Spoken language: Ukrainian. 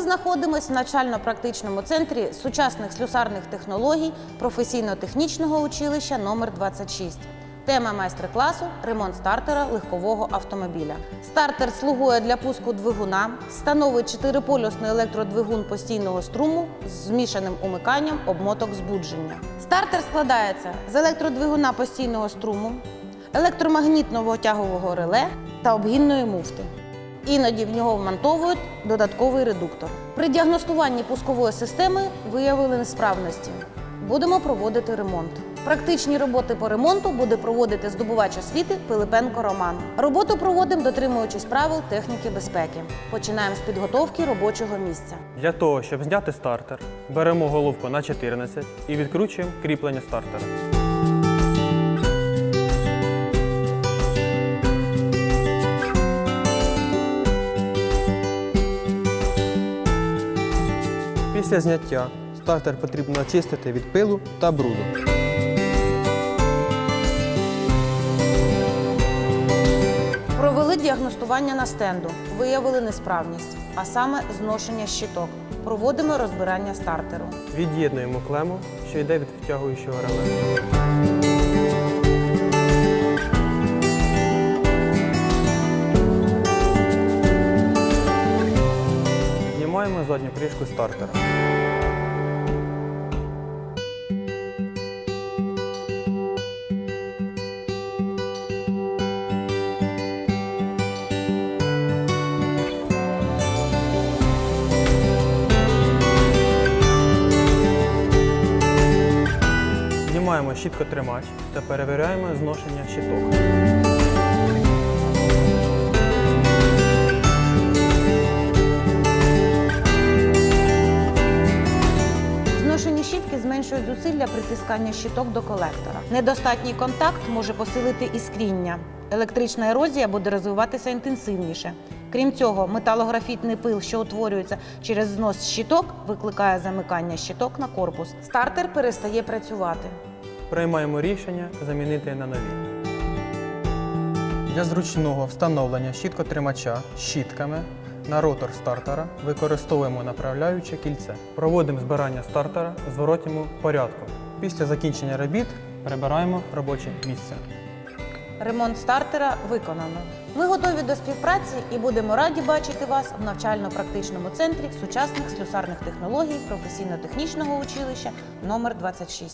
Знаходимось в навчально-практичному центрі сучасних слюсарних технологій професійно-технічного училища номер 26. Тема майстер-класу ремонт стартера легкового автомобіля. Стартер слугує для пуску двигуна, становить чотириполюсний електродвигун постійного струму з змішаним умиканням обмоток збудження. Стартер складається з електродвигуна постійного струму, електромагнітного тягового реле та обгінної муфти. Іноді в нього вмонтовують додатковий редуктор. При діагностуванні пускової системи виявили несправності. Будемо проводити ремонт. Практичні роботи по ремонту буде проводити здобувач освіти Пилипенко Роман. Роботу проводимо, дотримуючись правил техніки безпеки. Починаємо з підготовки робочого місця. Для того, щоб зняти стартер, беремо головку на 14 і відкручуємо кріплення стартера. Після зняття стартер потрібно очистити від пилу та бруду. Провели діагностування на стенду, виявили несправність, а саме зношення щиток. Проводимо розбирання стартеру. Від'єднуємо клему, що йде від втягуючого реле. Задню кришку стартера. Знімаємо щіткотримач та перевіряємо зношення щиток. Зусилля притискання щиток до колектора. Недостатній контакт може посилити іскріння. Електрична ерозія буде розвиватися інтенсивніше. Крім цього, металографітний пил, що утворюється через знос щиток, викликає замикання щиток на корпус. Стартер перестає працювати. Приймаємо рішення замінити на нові. Для зручного встановлення щіткотримача щітками на ротор стартера використовуємо направляюче кільце. Проводимо збирання стартера в зворотньому порядку. Після закінчення робіт прибираємо робоче місце. Ремонт стартера виконано. Ми готові до співпраці і будемо раді бачити вас в навчально-практичному центрі сучасних слюсарних технологій професійно-технічного училища номер 26.